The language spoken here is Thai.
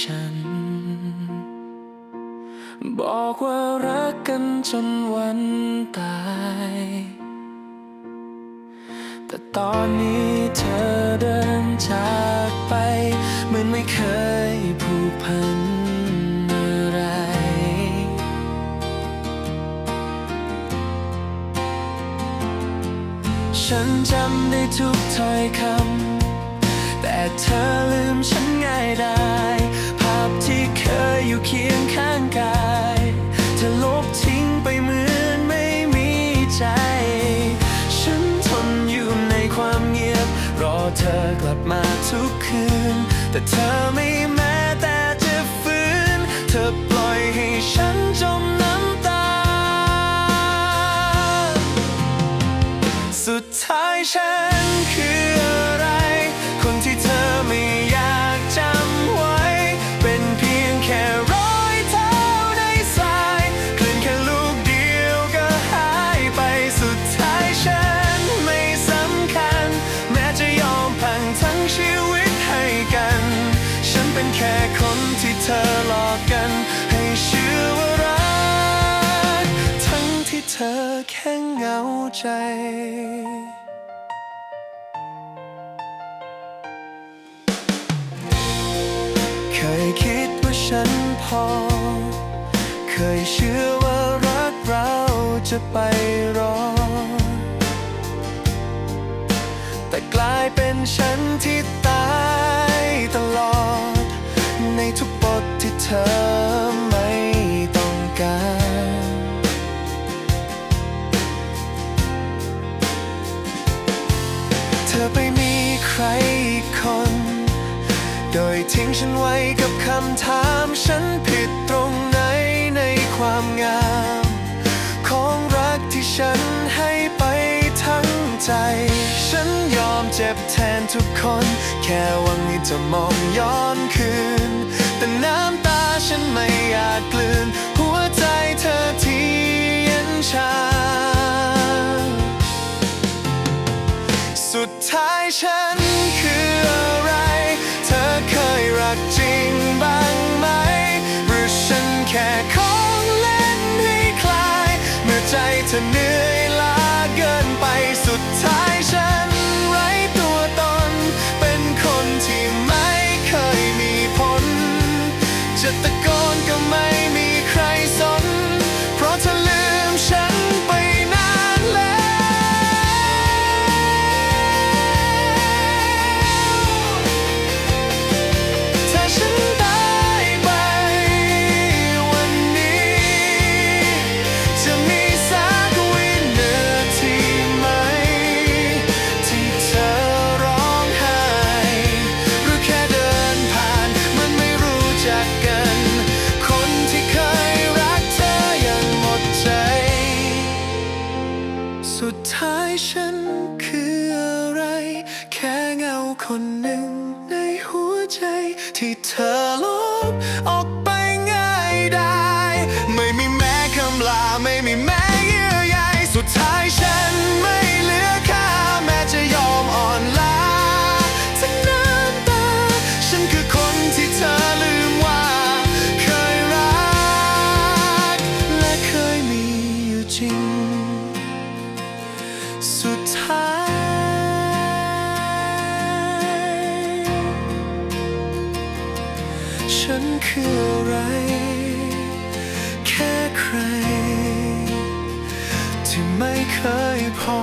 ฉัน บอกว่ารักกันจนวันตาย แต่ตอนนี้เธอเดินจากไปเหมือนไม่เคยผูกพันอะไร ฉันจำได้ทุกถ้อยคำแต่เธอลืมฉันง่ายได้ภาย อยู่เคียงข้างกายเธอลบทิ้งไปเหมือนไม่มีใจ ฉันทนอยู่ในความเงียบ รอเธอกลับมาทุกคืน แต่เธอไม่แม้แต่จะฟื้น เธอปล่อยให้ฉันจม แค่เหงาใจ เคยคิดว่าฉันพอ เคยเชื่อว่ารักเราจะไปรอ แต่กลายเป็นฉันที่ตายตลอด ในทุกบทที่เธอ อีกคน โดยทิ้งฉันไว้กับคำถามฉันผิดตรงไหนในความงาม ของรักที่ฉันให้ไปทั้งใจ ฉันยอมเจ็บแทนทุกคน แค่หวังให้จะมองย้อนคืน แต่น้ำตาฉันไม่อาจกลืน หัวใจเธอที่เย็นชา สุดท้ายฉันคืออะไร เธอเคยรักจริงบ้างไหม หรือฉันแค่ของเล่นให้คลาย เมื่อใจเธอเหนื่อย สุดท้ายฉันคืออะไร แค่เงาคนหนึ่งในหัวใจ ที่เธอลบออกไป ฉันคืออะไร แค่ใคร ที่ไม่เคยพอ